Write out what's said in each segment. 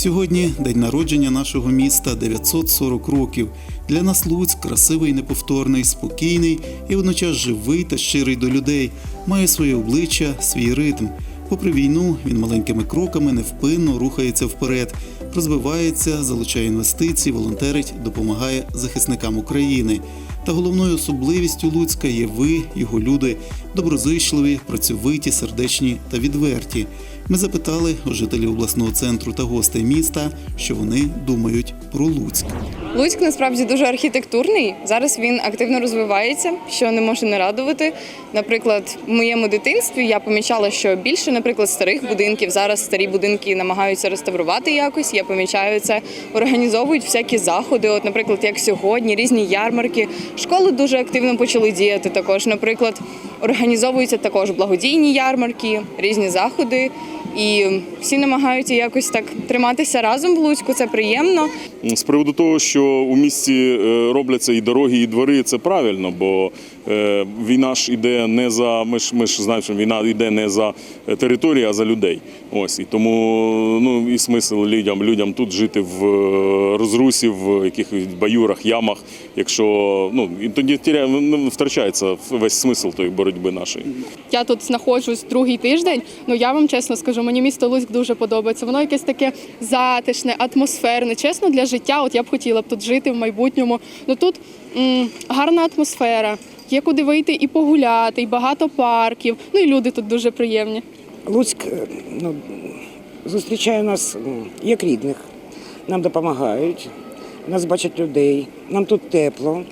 Сьогодні день народження нашого міста 940 років. Для нас Луцьк красивий, неповторний, спокійний і водночас живий та щирий до людей, має своє обличчя, свій ритм. Попри війну, він маленькими кроками невпинно рухається вперед, розвивається, залучає інвестиції, волонтерить, допомагає захисникам України. Та головною особливістю Луцька є ви, його люди, доброзичливі, працьовиті, сердечні та відверті. Ми запитали у жителів обласного центру та гостей міста, що вони думають про Луцьк. Луцьк насправді дуже архітектурний. Зараз він активно розвивається, що не може не радувати. Наприклад, в моєму дитинстві я помічала, що більше, наприклад, старих будинків зараз старі будинки намагаються реставрувати якось. Я помічаю це, організовують всякі заходи. От, наприклад, як сьогодні, різні ярмарки. Школи дуже активно почали діяти. Також, наприклад, організовуються також благодійні ярмарки, різні заходи. І всі намагаються якось так триматися разом в Луцьку. Це приємно. З приводу того, що у місті е, робляться і дороги, і двори, це правильно, бо е, війна ж іде не за ми ж ми ж знаємо, що війна йде не за територію, а за людей. Ось і тому ну і смисл людям людям тут жити в е, розрусі, в якихось баюрах, ямах. Якщо ну і тоді тіря- ну, втрачається весь смисл тої боротьби нашої. Я тут знаходжусь другий тиждень. Ну я вам чесно скажу, мені місто Луцьк дуже подобається. Воно якесь таке затишне, атмосферне. Чесно, для життя. От я б хотіла б тут жити в майбутньому. Ну тут м, гарна атмосфера. Є куди вийти і погуляти, і багато парків. Ну і люди тут дуже приємні. Луцьк е, ну, зустрічає нас як рідних. Нам допомагають, нас бачать людей, нам тут тепло.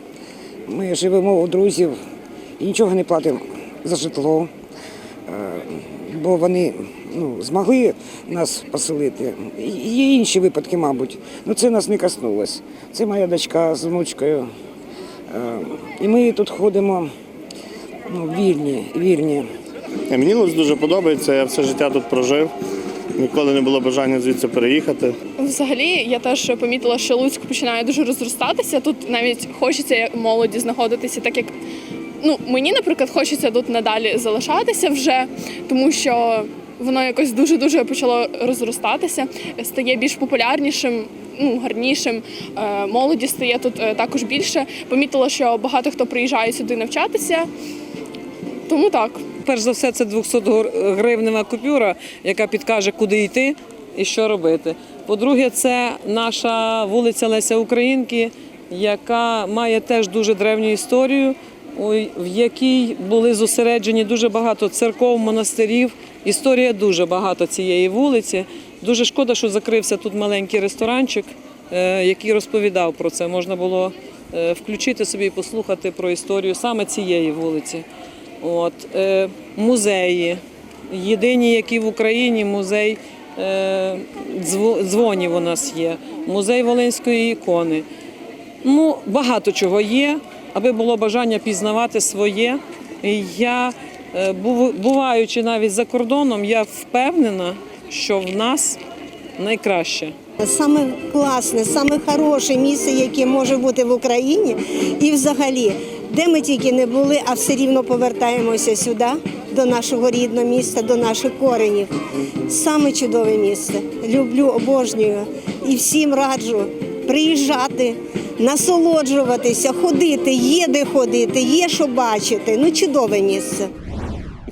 Ми живемо у друзів і нічого не платимо за житло, бо вони ну, змогли нас поселити. Є інші випадки, мабуть. Ну це нас не коснулось. Це моя дочка з внучкою. Е, І ми тут ходимо ну, вільні, вільні. Е, Мені дуже подобається, я все життя тут прожив. Ніколи не було бажання звідси переїхати. Взагалі, я теж помітила, що Луцьк починає дуже розростатися. Тут навіть хочеться молоді знаходитися, так як ну мені, наприклад, хочеться тут надалі залишатися вже, тому що воно якось дуже дуже почало розростатися, стає більш популярнішим. Ну, гарнішим Е, молоді стає тут е, також більше. Помітила, що багато хто приїжджає сюди навчатися. Тому так. Перш за все, це 200 гривнева купюра, яка підкаже, куди йти і що робити. По-друге, це наша вулиця Леся Українки, яка має теж дуже древню історію, в якій були зосереджені дуже багато церков, монастирів. Історія дуже багато цієї вулиці. Дуже шкода, що закрився тут маленький ресторанчик, е, який розповідав про це. Можна було е, включити собі і послухати про історію саме цієї вулиці. От, е, музеї. Єдині, які в Україні музей дзвонів у нас є, музей Волинської ікони. Ну, багато чого є, аби було бажання пізнавати своє. Я, е, буваючи навіть за кордоном, я впевнена, що в нас найкраще. Саме класне, саме хороше місце, яке може бути в Україні, і взагалі, де ми тільки не були, а все рівно повертаємося сюди, до нашого рідного міста, до наших коренів. Саме чудове місце. Люблю, обожнюю і всім раджу приїжджати, насолоджуватися, ходити, є де ходити, є що бачити. Ну, чудове місце.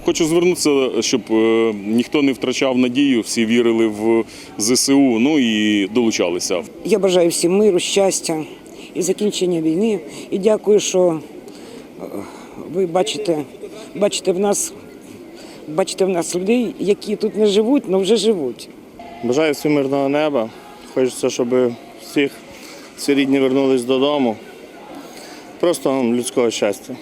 Хочу звернутися, щоб е, ніхто не втрачав надію, всі вірили в ЗСУ, ну і долучалися. Я бажаю всім миру, щастя і закінчення війни. І дякую, що е, ви бачите, бачите в нас, бачите в нас людей, які тут не живуть, але вже живуть. Бажаю всім мирного неба. Хочеться, щоб всіх всі рідні вернулись додому. Просто людського щастя.